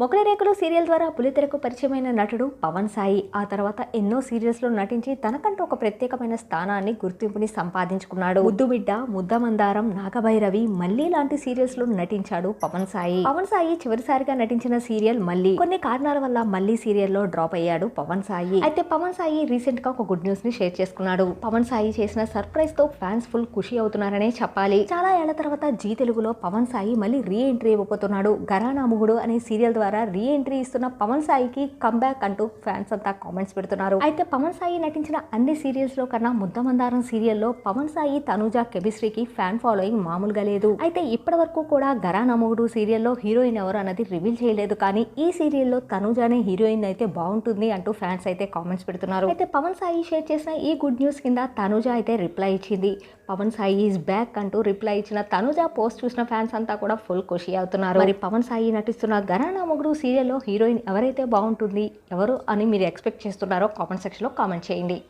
మొగల రేకులు సీరియల్ ద్వారా పులితెరకు పరిచయమైన నటుడు పవన్ సాయి. ఆ తర్వాత ఎన్నో సీరియల్స్లో నటించి తనకంటూ ఒక ప్రత్యేకమైన స్థానాన్ని గుర్తింపుని సంపాదించుకున్నాడు. ముద్దుబిడ్డ ముద్దమందారం నాగభైరవి మళ్ళీ లాంటి సీరియల్స్లో నటించాడు పవన్ సాయి. పవన్ సాయి చివరిసారిగా నటించిన సీరియల్ మళ్ళీ. కొన్ని కారణాల వల్ల మళ్ళీ సీరియల్లో డ్రాప్ అయ్యాడు పవన్ సాయి. అయితే పవన్ సాయి రీసెంట్గా ఒక గుడ్ న్యూస్ని షేర్ చేసుకున్నాడు. పవన్ సాయి చేసిన సర్ప్రైజ్తో ఫ్యాన్స్ ఫుల్ ఖుషి అవుతున్నారనే చెప్పాలి. చాలా ఏళ్ళ తర్వాత జీ తెలుగులో పవన్ సాయి మళ్ళీ రీ ఎంట్రీ ఇవ్వబోతున్నాడు గరానా ముగుడు అనే సీరియల్ ద్వారా ద్వారా రీ ఎంట్రీ ఇస్తున్న పవన్ సాయికి కంబ్యాక్ అంటూ ఫ్యాన్స్ అంతా కామెంట్స్ పెడుతున్నారు. అయితే పవన్ సాయి నటించిన అన్ని సీరియల్స్లో కన్నా ముద్దమందారం సీరియల్లో పవన్ సాయి తనుజ కెమిస్ట్రీకి ఫ్యాన్ ఫాలోయింగ్ మామూలుగా లేదు. అయితే ఇప్పటి వరకు కూడా గరానా మొగుడు సీరియల్లో హీరోయిన్ ఎవరు అన్నది రివీల్ చేయలేదు. కానీ ఈ సీరియల్లో తనుజానే హీరోయిన్ అయితే బాగుంటుంది అంటూ ఫ్యాన్స్ అయితే కామెంట్స్ పెడుతున్నారు. అయితే పవన్ సాయి షేర్ చేసిన ఈ గుడ్ న్యూస్ కింద తనుజ అయితే రిప్లై ఇచ్చింది. పవన్ సాయి ఈజ్ బ్యాక్ అంటూ రిప్లై ఇచ్చిన తనుజ పోస్ట్ చూసిన ఫ్యాన్స్ అంతా కూడా ఫుల్ ఖుషి అవుతున్నారు. మరి పవన్ సాయి నటిస్తున్న గరానా మొగుడు సీరియల్లో హీరోయిన్ ఎవరైతే బాగుంటుంది ఎవరు అని మీరు ఎక్స్పెక్ట్ చేస్తున్నారో కామెంట్ సెక్షన్లో కామెంట్ చేయండి.